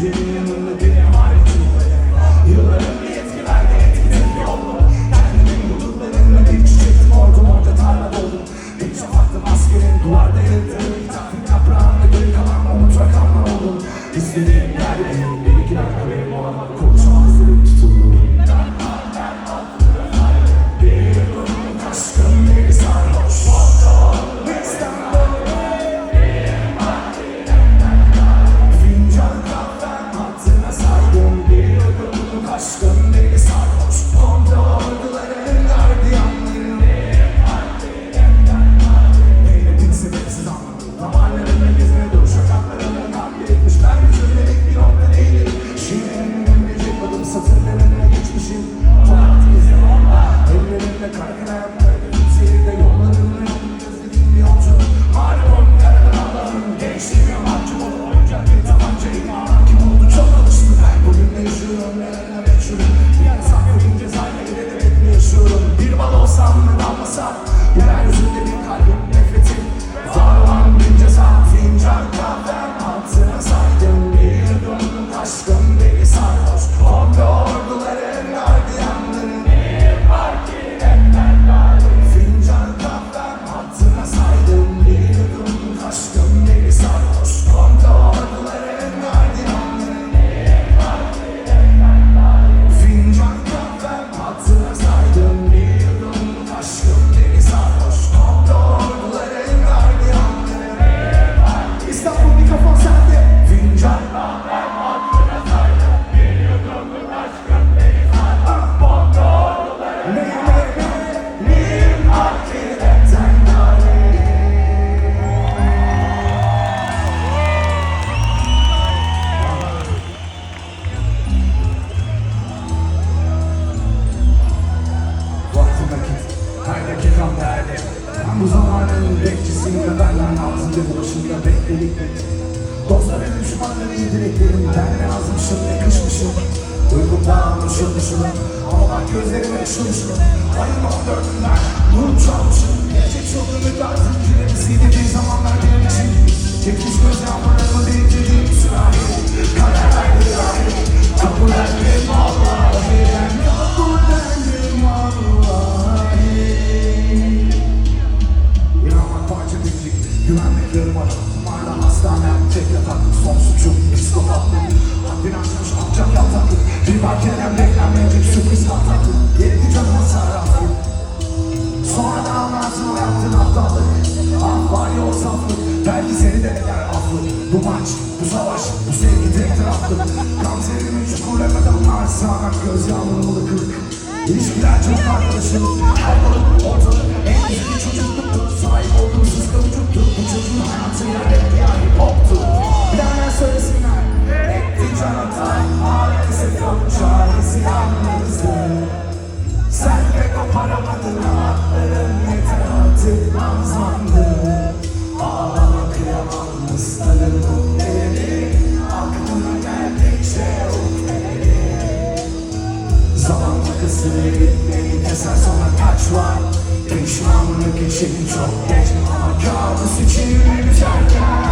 Jim mazide buluşunda bekledik. Dosta ve düşmanları yedireklerim Ben ne yazmışım ne kışmışım Uykumda almışım dışını Ama bak gözlerime ışılmışım Ayın 14'ünden Nur çalmışım Gece çıldırdıklar Güvenmediğim aralarla hastanem. Tek yataklı son suçum. Psikopatlım Haddini aşmış alçak yataklı. Rival kenem beklenmedik sürpriz hataklı Yedi canıma sarraflık Sonra da anlarsın o yaptığın aptallık. Ah var ya o saflık. Belki seni de eder aflık. Bu maç, bu savaş, bu sevgi tek taraflı. Kanserimin çukurlarına damlar Sağnak göz yağmurlu kırık İlişkiler çok arkadaşım. Her balık Maalesef yok çaresi yalnızdı Sen pek koparamadın Hatlarım yeter artık Nazlandı Ağlama bu değeri Aklına geldikçe Ukbeleri Zaman takısı Gitmeyi sonra kaç var Pişmanlık için çok geç Ama kabus için yürürken